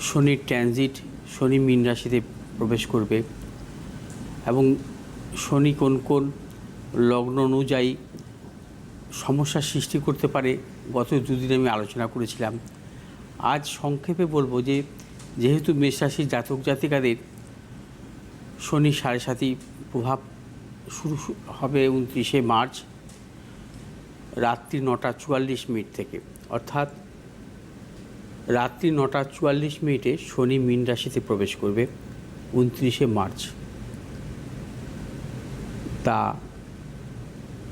শনির ট্রানজিট শনি মীন রাশিতে প্রবেশ করবে এবং শনি কোন কোন লগ্ন অনুযায়ী সমস্যার সৃষ্টি করতে পারে, গত দুদিন আমি আলোচনা করেছিলাম। আজ সংক্ষেপে বলব যে, যেহেতু মেষ রাশির জাতক জাতিকাদের শনি সাড়ে সাতই প্রভাব শুরু হবে উনত্রিশে মার্চ, রাত্রি নটা চুয়াল্লিশ মিনিট থেকে। অর্থাৎ রাত্রি নটা চুয়াল্লিশ মিনিটে শনি মীন রাশিতে প্রবেশ করবে, উনত্রিশে মার্চ। তা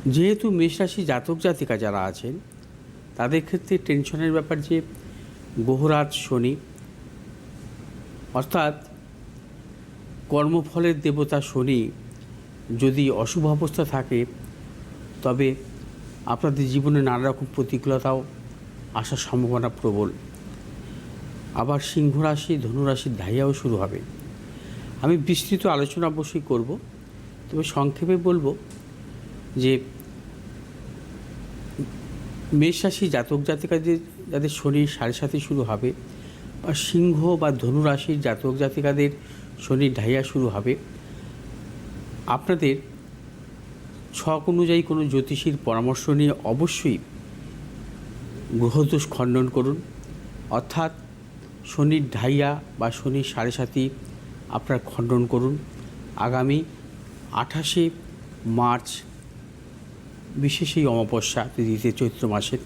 যেহেতু মেষ রাশি জাতক জাতিকা যারা আছেন, তাদের ক্ষেত্রে টেনশনের ব্যাপার যে গ্রহরাজ শনি, অর্থাৎ কর্মফলের দেবতা শনি যদি অশুভ অবস্থা থাকে, তবে আপনাদের জীবনে নানা রকম প্রতিকূলতাও আসার সম্ভাবনা প্রবল। আবার সিংহ রাশি ধনুরাশির ধাইয়াও শুরু হবে। আমি বিস্তৃত আলোচনা অবশ্যই করব, তবে সংক্ষেপে বলব যে মেষ রাশি জাতক জাতিকাদের, যাদের শনির সাড়ে সাথে শুরু হবে, বা সিংহ বা ধনুরাশির জাতক জাতিকাদের শনির ঢাইয়া শুরু হবে। আপনাদের ছক অনুযায়ী কোনো জ্যোতিষীর পরামর্শ নিয়ে অবশ্যই গ্রহদোষ খণ্ডন করুন। অর্থাৎ শনির ঢাইয়া বা শনির সাড়ে সাতি আপনার খণ্ডন করুন। আগামী আঠাশে মার্চ, বিশেষ এই অমাবস্যা, তিথিতে চৈত্র মাসের।